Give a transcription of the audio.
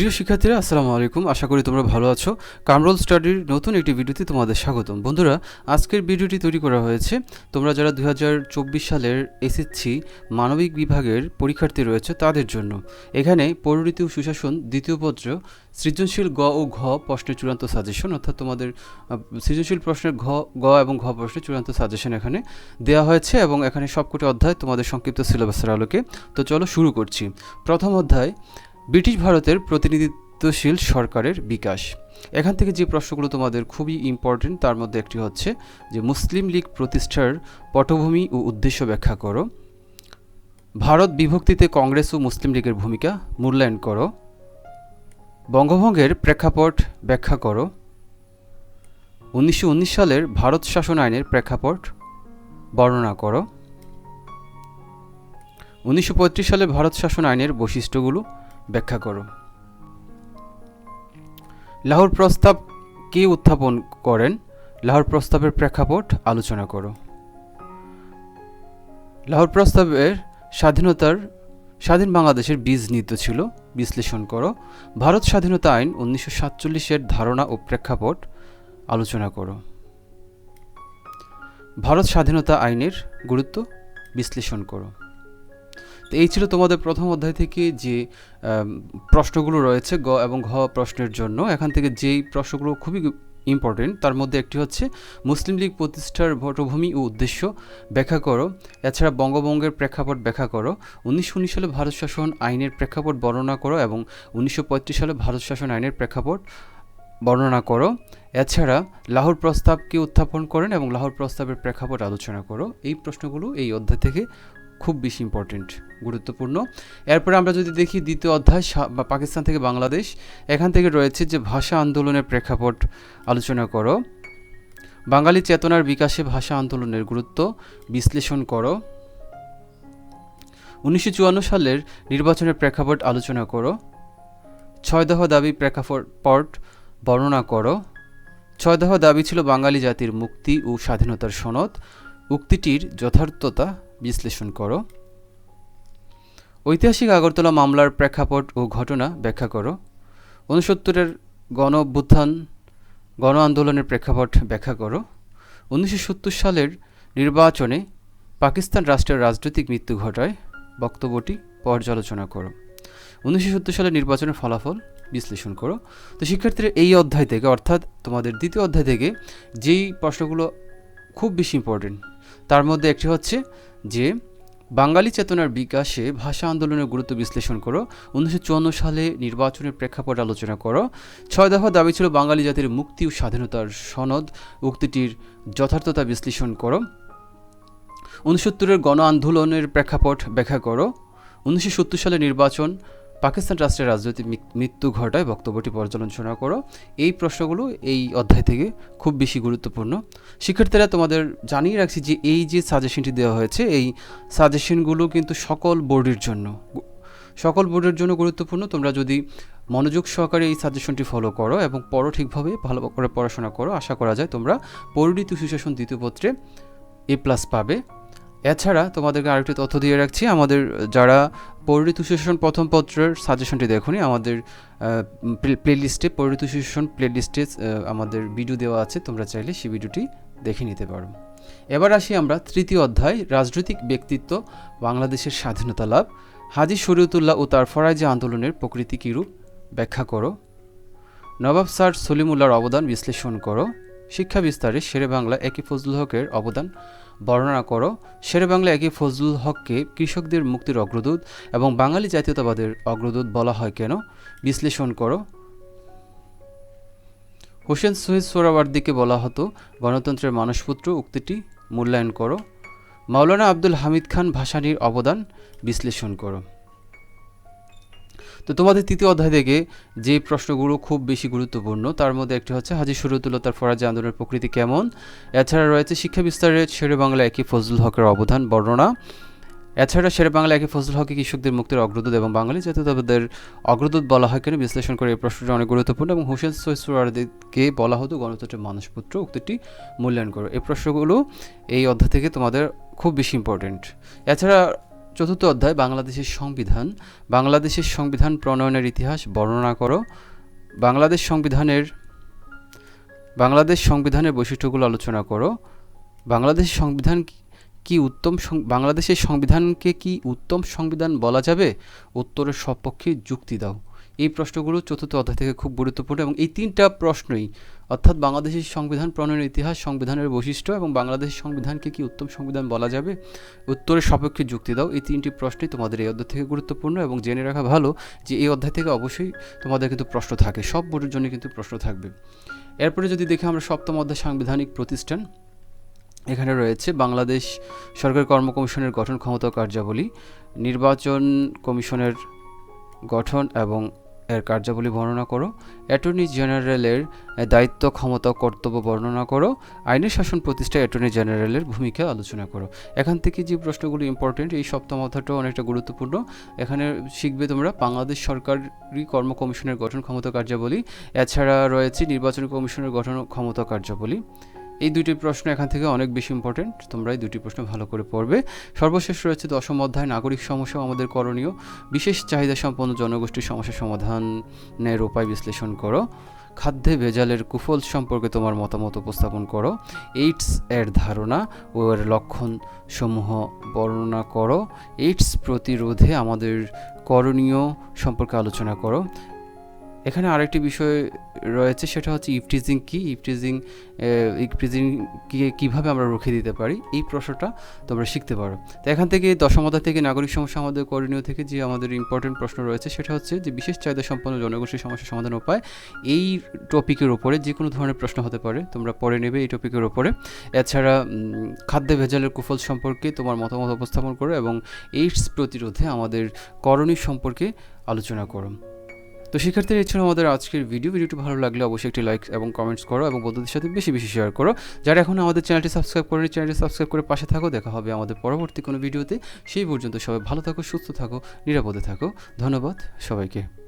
প্রিয় শিক্ষার্থীরা, আসসালামু আলাইকুম। আশা করি তোমরা ভালো আছো। কামরোল স্টাডির নতুন একটি ভিডিওতে তোমাদের স্বাগতম। বন্ধুরা, আজকের ভিডিওটি তৈরি করা হয়েছে। তোমরা যারা দু হাজার চব্বিশ সালের এসএসসি মানবিক বিভাগের পরীক্ষার্থী রয়েছে, তাদের জন্য। এখানে পরিণতি সুশাসন দ্বিতীয় পত্র, সৃজনশীল গ ও ঘ প্রশ্নের চূড়ান্ত সাজেশন অর্থাৎ তোমাদের সৃজনশীল প্রশ্নের ঘ, গ এবং ঘ প্রশ্নের চূড়ান্ত সাজেশন এখানে দেওয়া হয়েছে এবং এখানে সবকটি অধ্যায় তোমাদের সংক্ষিপ্ত সিলেবাসের আলোকে। তো চলো শুরু করছি। প্রথম অধ্যায় ব্রিটিশ ভারতের প্রতিনিধিত্বশীল সরকারের বিকাশ। এখান থেকে যে প্রশ্নগুলো তোমাদের খুবই ইম্পর্টেন্ট তার মধ্যে একটি হচ্ছে যে মুসলিম লীগ প্রতিষ্ঠার পটভূমি ও উদ্দেশ্য ব্যাখ্যা করো। ভারত বিভক্তিতে কংগ্রেস ও মুসলিম লীগের ভূমিকা মূল্যায়ন করো। বঙ্গভঙ্গের প্রেক্ষাপট ব্যাখ্যা করো। উনিশশো উনিশ সালের ভারত শাসন আইনের প্রেক্ষাপট বর্ণনা করো। উনিশশো পঁয়ত্রিশ সালে ভারত শাসন আইনের বৈশিষ্ট্যগুলো ব্যাখ্যা করো। লাহোর প্রস্তাব কে উত্থাপন করেন? লাহোর প্রস্তাবের প্রেক্ষাপট আলোচনা করো। লাহোর প্রস্তাবের স্বাধীনতার, স্বাধীন বাংলাদেশের বীজ নীত ছিল, বিশ্লেষণ করো। ভারত স্বাধীনতা আইন উনিশশো সাতচল্লিশের ধারণা ও প্রেক্ষাপট আলোচনা করো। ভারত স্বাধীনতা আইনের গুরুত্ব বিশ্লেষণ করো। তো এই ছিল তোমাদের প্রথম অধ্যায় থেকে যে প্রশ্নগুলো রয়েছে গ এবং ঘ প্রশ্নের জন্য। এখান থেকে যেই প্রশ্নগুলো খুবই ইম্পর্টেন্ট তার মধ্যে একটি হচ্ছে, মুসলিম লীগ প্রতিষ্ঠার পটভূমি ও উদ্দেশ্য ব্যাখ্যা করো। এছাড়া বঙ্গবঙ্গের প্রেক্ষাপট ব্যাখ্যা করো। উনিশশো উনিশ সালে ভারত শাসন আইনের প্রেক্ষাপট বর্ণনা করো এবং উনিশশো পঁয়ত্রিশ সালে ভারত শাসন আইনের প্রেক্ষাপট বর্ণনা করো। এছাড়া লাহোর প্রস্তাবকে উত্থাপন করেন এবং লাহোর প্রস্তাবের প্রেক্ষাপট আলোচনা করো। এই প্রশ্নগুলো এই অধ্যায় থেকে খুব বেশি ইম্পর্টেন্ট গুরুত্বপূর্ণ। এরপরে আমরা যদি দেখি দ্বিতীয় অধ্যায় পাকিস্তান থেকে বাংলাদেশ, এখান থেকে রয়েছে যে ভাষা আন্দোলনের প্রেক্ষাপট আলোচনা করো। বাঙালি চেতনার বিকাশে ভাষা আন্দোলনের গুরুত্ব বিশ্লেষণ করো। উনিশশো চুয়ান্ন সালের নির্বাচনের প্রেক্ষাপট আলোচনা করো। ছয় দফা দাবি প্রেক্ষাপট বর্ণনা করো। ছয় দফা দাবি ছিল বাঙালি জাতির মুক্তি ও স্বাধীনতার সনদ। উক্তিটির যথার্থতা বিশ্লেষণ করো। ঐতিহাসিক আগরতলা মামলার প্রেক্ষাপট ও ঘটনা ব্যাখ্যা করো। ঊনসত্তরের গণ অভ্যুত্থান, গণ আন্দোলনের প্রেক্ষাপট ব্যাখ্যা করো। উনিশশো সত্তর সালের নির্বাচনে পাকিস্তান রাষ্ট্রের রাজনৈতিক মৃত্যু ঘটায়। বক্তব্যটি পর্যালোচনা করো। উনিশশো সত্তর সালের নির্বাচনের ফলাফল বিশ্লেষণ করো। তো শিক্ষার্থীরা, এই অধ্যায় থেকে, অর্থাৎ তোমাদের দ্বিতীয় অধ্যায় থেকে, যেই প্রশ্নগুলো খুব বেশি ইম্পর্টেন্ট তার মধ্যে একটি হচ্ছে যে বাঙালি চেতনার বিকাশে ভাষা আন্দোলনের গুরুত্ব বিশ্লেষণ করো, উনিশশো চুয়ান্ন সালে নির্বাচনের প্রেক্ষাপট আলোচনা করো। ছয় দফা দাবি ছিল বাঙালি জাতির মুক্তি ও স্বাধীনতার সনদ উক্তিটির যথার্থতা বিশ্লেষণ করো। উনসত্তরের গণ আন্দোলনের প্রেক্ষাপট ব্যাখ্যা করো। উনিশশো সত্তর সালে নির্বাচন পাকিস্তান রাষ্ট্রের রাজনৈতিক মৃত্যু ঘটায় বক্তব্যটি পর্যালোচনা করো। এই প্রশ্নগুলো এই অধ্যায় থেকে খুব বেশি গুরুত্বপূর্ণ। শিক্ষার্থীরা, তোমাদের জানিয়ে রাখছি যে এই যে সাজেশনটি দেওয়া হয়েছে, এই সাজেশনগুলো কিন্তু সকল বোর্ডের জন্য। সকল বোর্ডের জন্য গুরুত্বপূর্ণ। তোমরা যদি মনোযোগ সহকারে এই সাজেশনটি ফলো করো এবং পড়ো ঠিকভাবে, ভালো করে পড়াশোনা করো, আশা করা যায় তোমরা পরিণীতি সুশাসন দ্বিতীয় পত্রে এ প্লাস পাবে। এছাড়া তোমাদেরকে আরেকটি তথ্য দিয়ে রাখছি, আমাদের যারা পরিণীত সুশাসন প্রথম পত্রের সাজেশনটি দেখুনি, আমাদের প্লেলিস্টে পরিণীত সুশাসন প্লেলিস্টে আমাদের ভিডিও দেওয়া আছে, তোমরা চাইলে সেই ভিডিওটি দেখে নিতে পারো। এবার আসি আমরা তৃতীয় অধ্যায়, রাজনৈতিক ব্যক্তিত্ব, বাংলাদেশের স্বাধীনতা লাভ। হাজি শরীয়তুল্লাহ ও তার ফরাইজি আন্দোলনের প্রকৃতি কীরূপ? ব্যাখ্যা করো। নবাব স্যার সলিমুল্লাহর অবদান বিশ্লেষণ করো। শিক্ষা বিস্তারে শেরে বাংলা একই ফজলুল হকের অবদান। বর্ণনা করো, শেরে বাংলা একই ফজলুল হককে কৃষকদের মুক্তির অগ্রদূত এবং বাঙালি জাতীয়তাবাদের অগ্রদূত বলা হয় কেন? বিশ্লেষণ করো। হোসেন শহীদ সোহরাওয়ার্দীকে বলা হতো, গণতন্ত্রের মানসপুত্র উক্তিটি মূল্যায়ন করো। মাওলানা আব্দুল হামিদ খান ভাসানীর অবদান বিশ্লেষণ করো। তো তোমাদের তৃতীয় অধ্যায় থেকে যে প্রশ্নগুলো খুব বেশি গুরুত্বপূর্ণ, তার মধ্যে একটি হচ্ছে হাজি শরীয়তুল্লাহ তার ফরাজি আন্দোলনের প্রকৃতি কেমন? এছাড়া রয়েছে শিক্ষা বিস্তারে শেরে বাংলা একই ফজলুল হকের অবদান বর্ণনা। এছাড়া শেরে বাংলা একই ফজলুল হকে কৃষকদের মুক্তির অগ্রদূত এবং বাঙালি জাতীয়তাবাদের অগ্রদূত বলা হয় কেন, বিশ্লেষণ করে এই প্রশ্নটি অনেক গুরুত্বপূর্ণ এবং হোসেন সৈসুরারদিকে বলা হতো গণতন্ত্রের মানুষপুত্র উক্তিটি মূল্যায়ন করো। এই প্রশ্নগুলো এই অধ্যায় থেকে তোমাদের খুব বেশি ইম্পর্টেন্ট এছাড়া চতুর্থ অধ্যায়, বাংলাদেশের সংবিধান। বাংলাদেশের সংবিধান প্রণয়নের ইতিহাস বর্ণনা করো। বাংলাদেশ সংবিধানের বাংলাদেশ সংবিধানের বৈশিষ্ট্যগুলো আলোচনা করো। বাংলাদেশ সংবিধান কি- উত্তম বাংলাদেশের সংবিধানকে কি উত্তম সংবিধান বলা যাবে? উত্তরের সপক্ষে যুক্তি দাও। এই প্রশ্নগুলো চতুর্থ অধ্যায় থেকে খুব গুরুত্বপূর্ণ এবং এই তিনটা প্রশ্নই, অর্থাৎ বাংলাদেশের সংবিধান, প্রণয়নের ইতিহাস, সংবিধানের বৈশিষ্ট্য এবং বাংলাদেশের সংবিধানকে কি উত্তম সংবিধান বলা যাবে, উত্তরের সপক্ষে যুক্তি দাও। এই তিনটি প্রশ্নই তোমাদের এই অধ্যায় থেকে গুরুত্বপূর্ণ এবং জেনে রাখা ভালো যে এই অধ্যায় থেকে অবশ্যই তোমাদের কিন্তু প্রশ্ন থাকে, সব বোর্ডের জন্য কিন্তু প্রশ্ন থাকবে। এরপরে যদি দেখি আমরা সপ্তম অধ্যায় সাংবিধানিক প্রতিষ্ঠান, এখানে রয়েছে বাংলাদেশ সরকার কর্ম কমিশনের গঠন ক্ষমতা কার্যাবলী, নির্বাচন কমিশনের গঠন এবং এর কার্যাবলী বর্ণনা করো। অ্যাটর্নি জেনারেলের দায়িত্ব, ক্ষমতা কর্তব্য বর্ণনা করো। আইনের শাসন প্রতিষ্ঠায় অ্যাটর্নি জেনারেলের ভূমিকা আলোচনা করো। এখান থেকে যে প্রশ্নগুলো ইম্পর্টেন্ট এই সপ্তম অধ্যায়টাও অনেকটা গুরুত্বপূর্ণ। এখানে শিখবে তোমরা বাংলাদেশ সরকারি কর্ম কমিশনের গঠন ক্ষমতা কার্যাবলী। এছাড়া রয়েছে নির্বাচন কমিশনের গঠন ক্ষমতা কার্যাবলী। এই দুটি প্রশ্ন এখান থেকে অনেক বেশি ইম্পর্টেন্ট তোমরা এই দুটি প্রশ্ন ভালো করে পড়বে। সর্বশেষ রয়েছে দশম অধ্যায়, নাগরিক সমস্যা আমাদের করণীয়। বিশেষ চাহিদা সম্পন্ন জনগোষ্ঠীর সমস্যা সমাধানের উপায় বিশ্লেষণ করো। খাদ্যে ভেজালের কুফল সম্পর্কে তোমার মতামত উপস্থাপন করো। এইডস এর ধারণা ও এর লক্ষণ সমূহ বর্ণনা করো। এইডস প্রতিরোধে আমাদের করণীয় সম্পর্কে আলোচনা করো। এখানে আরেকটি বিষয় রয়েছে, সেটা হচ্ছে ইফটিজিং কি? ইফটিজিং ইফটিজিং কীভাবে আমরা রুখে দিতে পারি? এই প্রশ্নটা তোমরা শিখতে পারো। তো এখান থেকে দশমতা থেকে নাগরিক সমস্যা আমাদের করণীয় থেকে যে আমাদের ইম্পর্টেন্ট প্রশ্ন রয়েছে, সেটা হচ্ছে যে বিশেষ চাহিদা সম্পন্ন জনগোষ্ঠীর সমস্যা সমাধান উপায়, এই টপিকের ওপরে যে কোনো ধরনের প্রশ্ন হতে পারে, তোমরা পড়ে নেবে এই টপিকের ওপরে এছাড়া খাদ্যে ভেজালের কুফল সম্পর্কে তোমার মতামত উপস্থাপন করো এবং এইডস প্রতিরোধে আমাদের করণীয় সম্পর্কে আলোচনা করো। তো শিক্ষার্থীরা এছাড়াও আমাদের আজকের ভিডিও ভিডিওটি ভালো লাগলে অবশ্যই একটি লাইক এবং কমেন্টস করো এবং বন্ধুদের সাথে বেশি বেশি শেয়ার করো। যারা এখন আমাদের চ্যানেলটি সাবস্ক্রাইব করেনি, চ্যানেলটি সাবস্ক্রাইব করে পাশে থাকো। দেখা হবে আমাদের পরবর্তী কোনো ভিডিওতে সেই পর্যন্ত সবাই ভালো থাকো, সুস্থ থাকো, নিরাপদে থাকো। ধন্যবাদ সবাইকে।